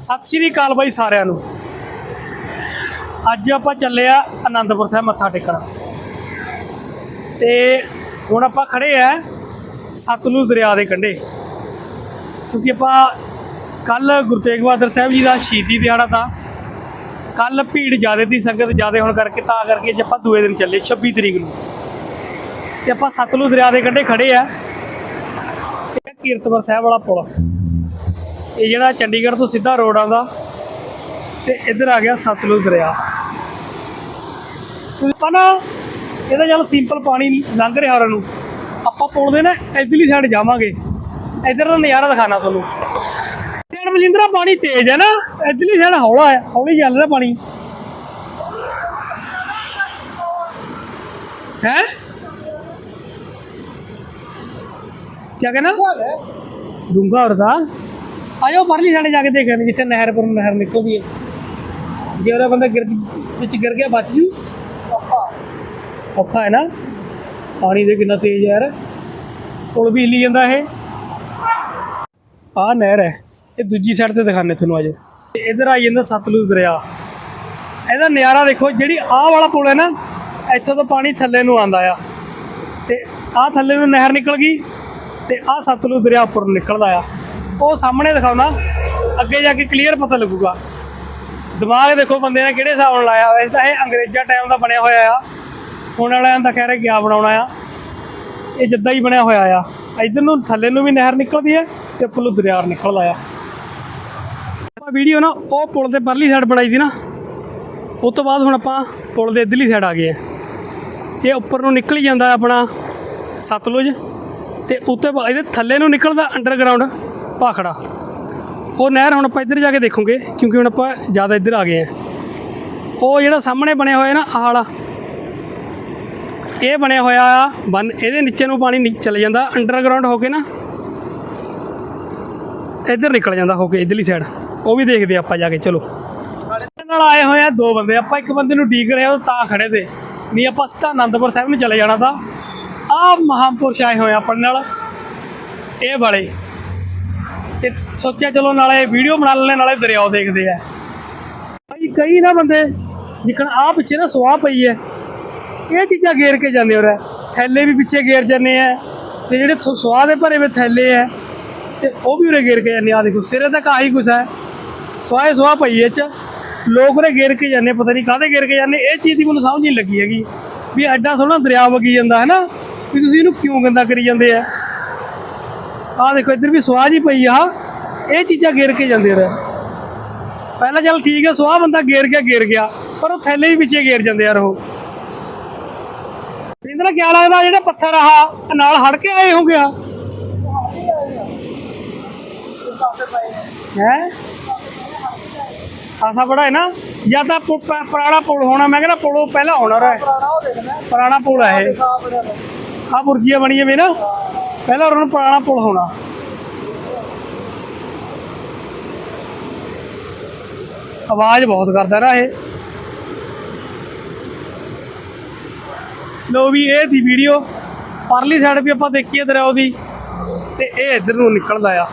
ਸਤਿ ਸ਼੍ਰੀ ਅਕਾਲ ਬਾਈ ਸਾਰਿਆਂ ਨੂੰ। ਅੱਜ ਆਪਾਂ ਚੱਲੇ ਆ ਆਨੰਦਪੁਰ ਸਾਹਿਬ ਮੱਥਾ ਟੇਕਣ। ਤੇ ਹੁਣ ਆਪਾਂ ਖੜੇ ਆ ਸਤਲੁਜ ਦਰਿਆ ਦੇ ਕੰਢੇ। ਕਿਉਂਕਿ ਆਪਾਂ ਕੱਲ ਗੁਰੂ ਤੇਗ ਬਹਾਦਰ ਸਾਹਿਬ ਜੀ ਦਾ ਸ਼ਹੀਦੀ ਦਿਹਾੜਾ ਤਾਂ ਕੱਲ ਭੀੜ ਜ਼ਿਆਦਾ ਦੀ ਸੰਗਤ ਜ਼ਿਆਦਾ ਹੋਣ ਕਰਕੇ ਤਾਂ ਕਰਕੇ ਜੇ ਆਪਾਂ ਦੂਏ ਦਿਨ ਚੱਲੇ 26 ਤਰੀਕ ਨੂੰ। ਤੇ ਆਪਾਂ ਸਤਲੁਜ ਦਰਿਆ ਦੇ ਕੰਢੇ ਖੜੇ ਆ। ਕੀਰਤਪੁਰ ਸਾਹਿਬ ਵਾਲਾ ਪੁਲ ਇਹ ਜਿਹੜਾ ਚੰਡੀਗੜ੍ਹ ਤੋਂ ਸਿੱਧਾ ਰੋਡ ਆਉਂਦਾ ਤੇ ਇੱਧਰ ਆ ਗਿਆ ਸਤਲੁਜ ਦਰਿਆ। ਆਪਾਂ ਨਾ ਇਹਦਾ ਚੱਲ ਸਿੰਪਲ ਪਾਣੀ ਲੰਘ ਰਿਹਾ ਹੋਰਾਂ ਨੂੰ। ਆਪਾਂ ਪੁਲ ਦੇ ਨਾ ਇਧਰਲੀ ਸਾਈਡ ਜਾਵਾਂਗੇ। ਇਧਰ ਦਾ ਨਜ਼ਾਰਾ ਦਿਖਾਣਾ ਤੁਹਾਨੂੰ। ਜਿਹੜਾ ਬਲਿੰਦਰਾ ਪਾਣੀ ਤੇਜ਼ ਹੈ ਨਾ। ਇਧਰਲੀ ਸਾਈਡ ਹੌਲਾ ਹੈ ਹੌਲੀ ਚੱਲ ਰਿਹਾ ਪਾਣੀ। ਹੈ? ਕੀ ਕਹਿਣਾ? ਡੂੰਗਾ ਉਰਦਾ ਆਇਓ ਪਰਲੀ ਸਾਈਡ ਜਾ ਕੇ ਦੇਖਣ ਜਿੱਥੇ ਨਹਿਰ ਪਰ ਨਹਿਰ ਨਿਕਲਦੀ ਹੈ। ਜੇ ਉਹਦਾ ਬੰਦਾ ਗਿਰ ਵਿੱਚ ਗਿਰ ਗਿਆ, ਬਚ ਜੂ। ਔਖਾ ਹੈ ਨਾ? ਪਾਣੀ ਦੇ ਕਿੰਨਾ ਤੇਜ਼ ਹੈ ਯਾਰ। ਪੁਲ ਵੀ ਹਿੱਲੀ ਜਾਂਦਾ ਇਹ। ਆਹ ਨਹਿਰ ਹੈ। ਇਹ ਦੂਜੀ ਸਾਈਡ ਤੇ ਦਿਖਾਣੇ ਤੁਹਾਨੂੰ ਅੱਜ। ਤੇ ਇਧਰ ਆ ਜਾਂਦਾ ਸਤਲੁਜ ਦਰਿਆ। ਇਹਦਾ ਨਜ਼ਾਰਾ ਦੇਖੋ, ਜਿਹੜੀ ਆਹ ਵਾਲਾ ਪੁਲ ਹੈ ਨਾ, ਇੱਥੋਂ ਤੋਂ ਪਾਣੀ ਥੱਲੇ ਨੂੰ ਆਂਦਾ ਆ। ਤੇ ਆਹ ਥੱਲੇ ਨੂੰ ਨਹਿਰ ਨਿਕਲ ਗਈ ਤੇ ਆਹ ਸਤਲੁਜ ਦਰਿਆ ਉੱਪਰ ਨਿਕਲਦਾ ਆ। ਉਹ ਸਾਹਮਣੇ ਦਿਖਾਉਣਾ ਅੱਗੇ ਜਾ ਕੇ ਕਲੀਅਰ ਪਤਾ ਲੱਗੂਗਾ। ਦਿਮਾਗ ਦੇਖੋ ਬੰਦੇ ਨੇ ਕਿਹੜੇ ਹਿਸਾਬ ਨਾਲ ਲਾਇਆ ਵੈਸੇ ਤਾਂ ਇਹ ਅੰਗਰੇਜ਼ਾਂ ਟਾਈਮ ਦਾ ਬਣਿਆ ਹੋਇਆ ਆ। ਹੁਣ ਵਾਲਿਆਂ ਦਾ ਕਹਿ ਰਹੇ ਗਿਆ ਬਣਾਉਣਾ ਆ। ਇਹ ਜਿੱਦਾਂ ਹੀ ਬਣਿਆ ਹੋਇਆ ਆ। ਇਧਰ ਨੂੰ ਥੱਲੇ ਨੂੰ ਵੀ ਨਹਿਰ ਨਿਕਲਦੀ ਹੈ ਤੇ ਪੁੱਲ ਦਰਿਆਰ ਨਿਕਲਦਾ ਆ। ਆਪਾਂ ਵੀਡੀਓ ਨਾ, ਉਹ ਪੁਲ ਦੇ ਪਰਲੀ ਸਾਈਡ ਬਣਾਈ ਸੀ ਨਾ। ਉਸ ਤੋਂ ਬਾਅਦ ਹੁਣ ਆਪਾਂ ਪੁਲ ਦੇ ਇਧਰਲੀ ਸਾਈਡ ਆ ਗਏ ਆ। ਇਹ ਉੱਪਰ ਨੂੰ ਨਿਕਲ ਹੀ ਜਾਂਦਾ ਆਪਣਾ ਸਤਲੁਜ ਤੇ ਉੱਤੇ ਬਾ- ਇਹਦੇ ਥੱਲੇ ਨੂੰ ਨਿਕਲਦਾ ਅੰਡਰਗਰਾਉਂਡ ਭਾਖੜਾ ਉਹ ਨਹਿਰ ਹੁਣ ਆਪਾਂ ਇੱਧਰ ਜਾ ਕੇ ਦੇਖੋਗੇ, ਕਿਉਂਕਿ ਹੁਣ ਆਪਾਂ ਜ਼ਿਆਦਾ ਇੱਧਰ ਆ ਗਏ ਆ। ਉਹ ਜਿਹੜਾ ਸਾਹਮਣੇ ਬਣਿਆ ਹੋਇਆ ਨਾ, ਆਹ ਵਾਲਾ। ਇਹ ਬਣਿਆ ਹੋਇਆ ਆ, ਬੰਨ ਇਹਦੇ ਨੀਚੇ ਨੂੰ ਪਾਣੀ ਚਲੇ ਜਾਂਦਾ ਅੰਡਰਗਰਾਉਂਡ ਹੋ ਕੇ ਨਾ, ਇੱਧਰ ਨਿਕਲ ਜਾਂਦਾ ਹੋ ਕੇ ਇਧਰਲੀ ਸਾਈਡ ਉਹ ਵੀ ਦੇਖਦੇ ਆਪਾਂ ਜਾ ਕੇ, ਚਲੋ। ਨਾਲ ਆਏ ਹੋਏ ਆ ਦੋ ਬੰਦੇ, ਆਪਾਂ ਇੱਕ ਬੰਦੇ ਨੂੰ ਡੀਕ ਰਹੇ ਆ, ਉਹ ਤਾਂ ਖੜੇ ਤੇ। ਨਹੀਂ, ਆਪਾਂ ਸਿੱਧਾ ਆਨੰਦਪੁਰ ਸਾਹਿਬ ਨੂੰ ਚਲੇ ਜਾਣਾ ਤਾਂ। ਆ ਮਹਾਂਪੁਰਸ਼ ਆਏ ਹੋਏ ਆਪਣੇ ਨਾਲ। ਇਹ ਵਾਲੇ। ਤੇ ਸੋਚਿਆ ਚਲੋ ਨਾਲੇ ਵੀਡੀਓ ਬਣਾ ਲੈਣੇ ਨਾਲੇ ਦਰਿਆਓ ਦੇਖਦੇ ਆ। ਭਾਈ ਕਈ ਨਾ ਬੰਦੇ ਜਿਕਣ ਆ ਪਿੱਛੇ ਨਾ ਸੁਆਹ ਪਈ ਹੈ ਇਹ ਚੀਜ਼ਾਂ ਗੇਰ ਕੇ ਜਾਂਦੇ ਹੋ ਥੈਲੇ ਵੀ ਪਿੱਛੇ ਗੇਰ ਜਾਂਦੇ ਆ। ਤੇ ਜਿਹੜੇ ਸੁਆਹ ਦੇ ਭਰੇ ਵੇ ਥੈਲੇ ਆ ਤੇ ਉਹ ਵੀ ਉਰੇ ਗੇਰ ਕੇ ਜਾਂਦੇ ਆ। ਆਹ ਦੇਖੋ, ਸਿਰੇ ਤੱਕ ਆਹੀ ਕੁਛ ਹੈ ਸਵਾਹ ਸੁਆਹ ਪਈ ਇਹ ਚ। ਲੋਕ ਉਰੇ ਗੇਰ ਕੇ ਜਾਂਦੇ ਪਤਾ ਨਹੀਂ ਕਾਹਦੇ ਗੇਰ ਕੇ ਜਾਂਦੇ ਇਹ ਚੀਜ਼ ਦੀ ਮੈਨੂੰ ਸਮਝ ਨਹੀਂ ਲੱਗੀ ਹੈਗੀ। ਵੀ ਐਡਾ ਸੋਹਣਾ ਦਰਿਆ ਵਗੀ ਜਾਂਦਾ ਹੈ ਨਾ ਵੀ ਤੁਸੀਂ ਇਹਨੂੰ ਕਿਉਂ ਗੰਦਾ ਕਰੀ ਜਾਂਦੇ ਆ? ਆਹ ਦੇਖੋ ਇੱਧਰ ਵੀ ਸਵਾਹ ਜੀ ਪਈ ਆ। ਇਹ ਚੀਜ਼ਾਂ ਗੇਰ ਕੇ ਜਾਂਦੇ ਉਰੇ ਪਹਿਲਾਂ ਚੱਲ ਠੀਕ ਹੈ ਸਵਾਹ ਬੰਦਾ ਗੇਰ ਗਿਆ ਗੇਰ ਗਿਆ। ਪਰ ਉਹ ਥੈਲੇ ਵੀ ਪਿੱਛੇ ਗੇਰ ਜਾਂਦੇ ਯਾਰ ਉਹ। ਇੰਦਰਾ ਕਿਆ ਲੱਗਦਾ ਜਿਹੜੇ ਪੱਥਰ ਆਹ ਨਾਲ ਹੜ ਕੇ ਆਏ ਹੋ ਗਿਆ ਹੈ? ਆਸਾ ਬੜਾ ਹੈ ਨਾ। ਜਾਂ ਤਾਂ ਪੁਰਾਣਾ ਪੁਲ ਹੋਣਾ ਮੈਂ ਕਹਿੰਦਾ ਪੁਲ ਪਹਿਲਾਂ ਹੋਣਾ ਰ ਪੁਰਾਣਾ ਪੁਲ ਹੈ ਇਹ। ਆ ਬੁਰਜੀਆਂ ਬਣੀਆਂ ਵੇ ਨਾ। ਪਹਿਲਾਂ ਉਹਨਾਂ ਨੂੰ ਪੁਰਾਣਾ ਪੁਲ ਹੋਣਾ। ਆਵਾਜ਼ ਬਹੁਤ ਕਰਦਾ ਨਾ ਇਹ। ਲੋ ਵੀ ਇਹ ਦੀ ਵੀਡੀਓ ਪਰਲੀ ਸਾਈਡ ਵੀ ਆਪਾਂ ਦੇਖੀਏ ਦਰਿਆ ਉਹਦੀ ਤੇ ਇਹ ਇੱਧਰ ਨੂੰ ਨਿਕਲਦਾ ਆ।